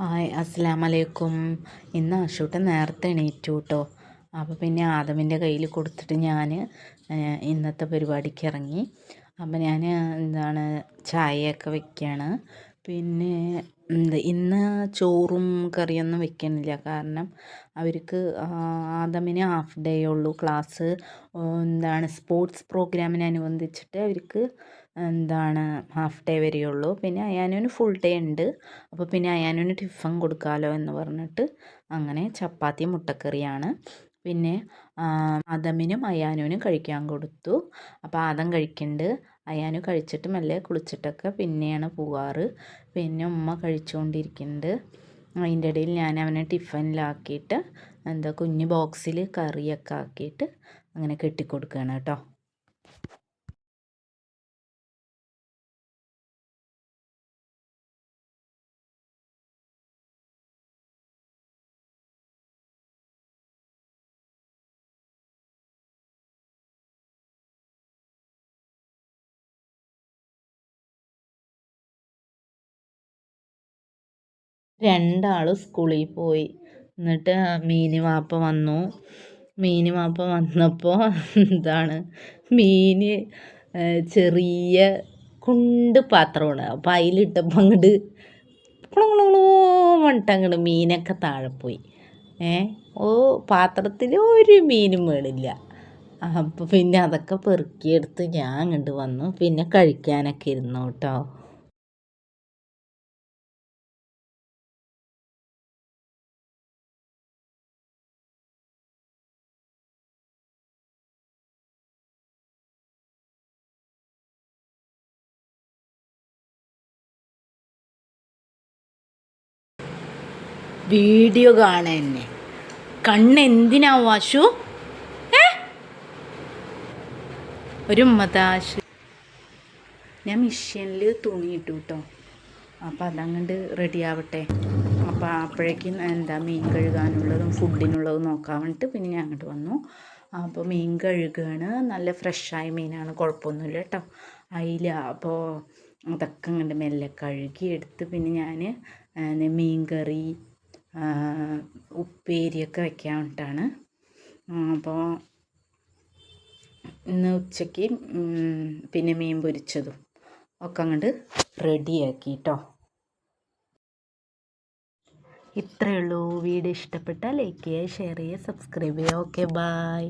Hi അസ്സാം വലൈക്കും ഇന്ന് ആശൂട്ടൻ നേരത്തെ എണീറ്റു കേട്ടോ അപ്പോൾ പിന്നെ ആദമിന്റെ കയ്യിൽ കൊടുത്തിട്ട് ഞാൻ ഇന്നത്തെ പരിപാടിക്ക് ഇറങ്ങി. അപ്പോൾ ഞാൻ എന്താണ് ചായയൊക്കെ വെക്കുകയാണ് പിന്നെ ഇന്ന് ചോറും കറിയൊന്നും വെക്കണില്ല. കാരണം അവർക്ക് ആദമിന് ഹാഫ് ഡേ ഉള്ളൂ. ക്ലാസ് എന്താണ് സ്പോർട്സ് പ്രോഗ്രാമിനനുബന്ധിച്ചിട്ട് അവർക്ക് എന്താണ് ഹാഫ് ഡേ വരെയുള്ളൂ. പിന്നെ അയാനുവിന് ഫുൾ ഡേ ഉണ്ട്. അപ്പോൾ പിന്നെ അയാനുവിന് ടിഫൻ കൊടുക്കാമല്ലോ എന്ന് പറഞ്ഞിട്ട് അങ്ങനെ ചപ്പാത്തി മുട്ടക്കറിയാണ്. പിന്നെ ആദമിനും അയാനുവിനും കഴിക്കാൻ കൊടുത്തു. അപ്പോൾ ആദം കഴിക്കുന്നുണ്ട് അയാനു കഴിച്ചിട്ട് മെല്ലെ കുളിച്ചിട്ടൊക്കെ പിന്നെയാണ് പോവാറ്. പിന്നെ ഉമ്മ കഴിച്ചുകൊണ്ടിരിക്കുന്നുണ്ട് അതിന്റെ ഇടയിൽ ഞാൻ അവനെ ടിഫനിലാക്കിയിട്ട് എന്താ കുഞ്ഞ് ബോക്സിൽ കറിയൊക്കെ ആക്കിയിട്ട് അങ്ങനെ കെട്ടിക്കൊടുക്കുകയാണ് കേട്ടോ. രണ്ടാളും സ്കൂളിൽ പോയി. എന്നിട്ട് മീനി വാപ്പ വന്നു. മീനി വാപ്പ വന്നപ്പോൾ എന്താണ്? മീന് ചെറിയ കുണ്ട് പാത്രമാണ്. അപ്പോൾ അതിലിട്ടപ്പോൾ അങ്ങോട്ട് വന്നിട്ട് അങ്ങോട്ട് മീനൊക്കെ താഴെ പോയി. ഏ ഓ പാത്രത്തിൽ ഒരു മീനും വേണില്ല അപ്പോൾ പിന്നെ അതൊക്കെ പെറുക്കിയെടുത്ത് ഞാൻ അങ്ങോട്ട് വന്നു. പിന്നെ കഴിക്കാനൊക്കെ ഇരുന്നു കേട്ടോ. വീഡിയോ കാണാൻ തന്നെ കണ്ണ് എന്തിനാ വാശു ഒരു മതാശ ഞാൻ മിഷ്യനിൽ തുണി ഇട്ടു കേട്ടോ അപ്പോൾ അതങ്ങോട്ട് റെഡി ആവട്ടെ. അപ്പോൾ അപ്പോഴേക്കും എന്താ മീൻ കഴുകാനുള്ളതും ഫുഡിനുള്ളതും നോക്കാൻ വേണ്ടിയിട്ട് പിന്നെ ഞാൻ അങ്ങോട്ട് വന്നു. അപ്പോൾ മീൻ കഴുകുകയാണ് നല്ല ഫ്രഷായ മീനാണ്. കുഴപ്പമൊന്നുമില്ല കേട്ടോ അയില അപ്പോൾ അതൊക്കെ അങ്ങോട്ട് മെല്ലെ കഴുകി എടുത്ത് പിന്നെ ഞാൻ മീൻ കറി ഉപ്പേരിയൊക്കെ വെക്കാൻ വേണ്ടിയിട്ടാണ് അപ്പോൾ ഇന്ന് ഉച്ചയ്ക്ക് പിന്നെ മീൻ പൊരിച്ചതും ഒക്കെ അങ്ങോട്ട് റെഡിയാക്കി കേട്ടോ ഇത്രയേ ഉള്ളൂ വീഡിയോ ഇഷ്ടപ്പെട്ടാൽ ലൈക്ക് ചെയ്യുക ഷെയർ ചെയ്യുക സബ്സ്ക്രൈബ് ചെയ്യുക. Okay bye